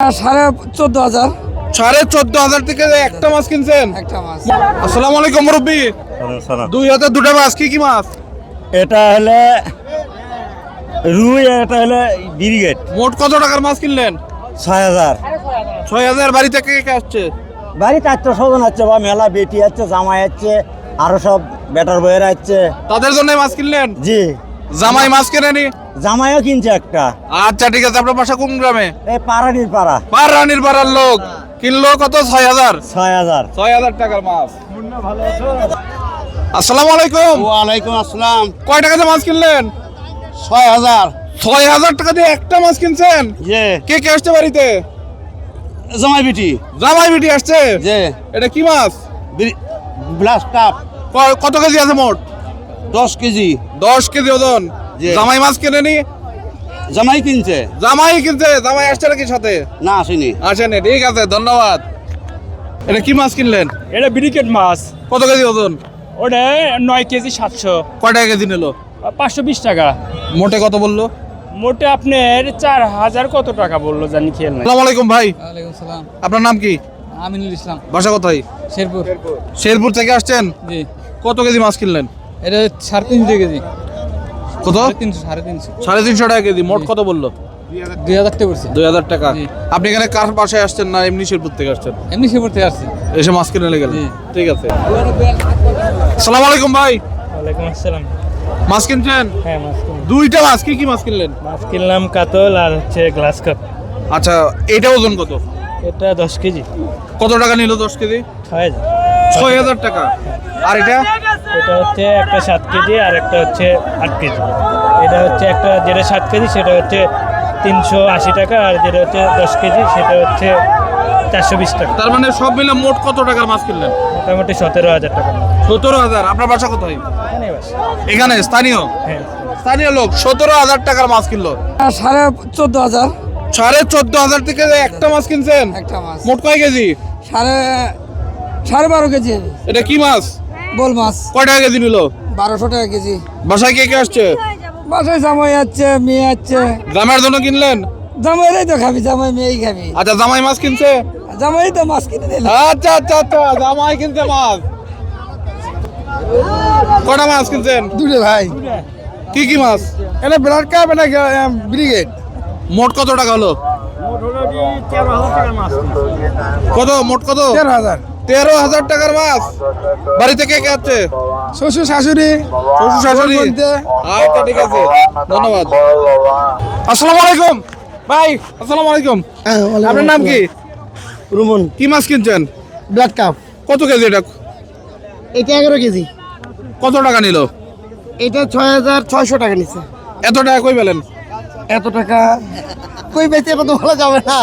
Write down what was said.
সাড়ে চোদ্দ হাজার। সাড়ে চোদ্দ হাজার থেকে একটা মাছ কিনছেন? একটা মাছ। আসসালামু আলাইকুম মুরব্বী। দুই হাজার দুটা মাছ কি কি মাছ? এটা হলে রুই এটা হলে মোট কত টাকার মাছ কিনলেন? ছয় হাজার। ছয় হাজার বাড়ি থেকে কে কে আসছে? বাড়িতে আত্মীয় স্বজন আছে বা মেলা বেটি আছে জামাই আছে আরও সব বেটার বইয়ের আছে তাদের জন্য মাছ কিনলেন? জি। জামাই মাছ কেনেনি? জামাইও কিনছে একটা। আচ্ছা ঠিক আছে আপনার বাসা কোন গ্রামে? এই পাড়ানির পাড়া। পার রানীর পাড়ার লোক। কিনলো কত? ছয় হাজার? ছয় হাজার। ছয় হাজার টাকার মাছ। আসসালামু আলাইকুম। ওয়ালাইকুম আসসালাম। কয় টাকাতে মাছ কিনলেন? ছয় হাজার। ছয় হাজার টাকা দিয়ে একটা মাছ কিনছেন? যে কে কে আসছে বাড়িতে? জামাই বেটি। জামাই বিটি আসছে? যে এটা কি মাছ? ব্লাস কাপ কত কেজি আছে মোট? দশ কেজি। দশ কেজি ওজন। জামাই মাছ কেনেনি জামাই কিনছে। জামাই কিনছে জামাই আসছে নাকি সাথে? না আসেনি। আসেনি ঠিক আছে ধন্যবাদ। এটা কি মাছ কিনলেন? এটা ব্রিকেট মাছ। কত কেজি ওজন? ওটা নয় কেজি সাতশো। কয় টাকা কেজি নিল? পাঁচশো বিশ টাকা। মোটে কত বলল? মোটে আপনার চার হাজার কত টাকা বলল জানি খেয়াল নাই। আসসালামু আলাইকুম ভাই। সালাম। আপনার নাম কি? আমিনুল ইসলাম। বাসা কোথায়? শেরপুর। শেরপুর থেকে আসছেন? জি। কত কেজি মাছ কিনলেন? এটা সাড়ে তিনশো কেজি। কত? সাড়ে তিনশো সাড়ে তিনশো। সাড়ে তিনশো টাকা কেজি মোট কত বলল? দুই হাজার টাকা পড়ছে দুই হাজার টাকা। আপনি এখানে কার বাসায় আসছেন না এমনি শেরপুর থেকে আসছেন? এমনি শেরপুর থেকে আসছি। এসে মাছ কিনে লেগে ঠিক আছে। আসসালামু আলাইকুম ভাই। ওয়ালাইকুম আসসালাম। মাছ কিনছেন? হ্যাঁ মাছ দুইটা মাছ কি কি মাছ কিনলেন? মাছ কিনলাম কাতল আর হচ্ছে গ্লাস কাপ। আচ্ছা এটা ওজন কত? এটা দশ কেজি। কত টাকা নিল দশ কেজি? ছয় হাজার। ছয় হাজার টাকা। আর এটা? এটা হচ্ছে একটা সাত কেজি আর একটা হচ্ছে আট কেজি। এটা হচ্ছে একটা যেটা সাত কেজি সেটা হচ্ছে তিনশো আশি টাকা আর যেটা হচ্ছে দশ কেজি সেটা হচ্ছে চারশো বিশ টাকা। তার মানে সব মিলে মোট কত টাকার মাছ কিনলেন? মোটামুটি সতেরো হাজার টাকা সতেরো হাজার। আপনার বাসা কোথায়? এখানে স্থানীয়? হ্যাঁ। স্থানীয় লোক সতেরো হাজার টাকার মাছ কিনলো। সাড়ে চোদ্দ হাজার। সাড়ে চোদ্দ হাজার থেকে একটা মাছ কিনছেন? একটা মাছ। মোট কয় কেজি? সাড়ে সাড়ে বারো কেজি। এটা কি মাছ? বল মাছ। কয় টাকা কেজি নিল? বারোশো টাকা কেজি। বাসায় কে কে আসছে? বাসায় জামাই আছে মেয়ে আছে। জামাইয়ের জন্য কিনলেন? জামাইরাই তো খাবি জামাই মেয়েই খাবি। আচ্ছা জামাই মাছ কিনছে? জামাই তো মাছ কিনে দিল আচ্ছা আচ্ছা আচ্ছা জামাই কিনছে মাছ। কটা মাছ কিনছেন? দুটো ভাই। কি কি মাছ? এটা ব্লাড কাপ এটা ব্রিগেড। মোট কত টাকা হলো? কত? মোট কত? তেরো হাজার। তেরো হাজার টাকার মাছ। বাড়ি থেকে কে আছে? শ্বশুর শাশুড়ি শ্বশুর শাশুড়ি। আচ্ছা ঠিক আছে। ধন্যবাদ। আসসালামু আলাইকুম। ভাই আসসালামু আলাইকুম। আপনার নাম কি? রুমন। কি মাছ কিনছেন? Blood carp. কত কেজি এটা? এটা এগারো কেজি। কত টাকা নিল? এটা ছয় হাজার ছয়শো টাকা নিচ্ছে এত টাকা কই পেলেন? এত টাকা কই বেঁচে কত বলা যাবে না।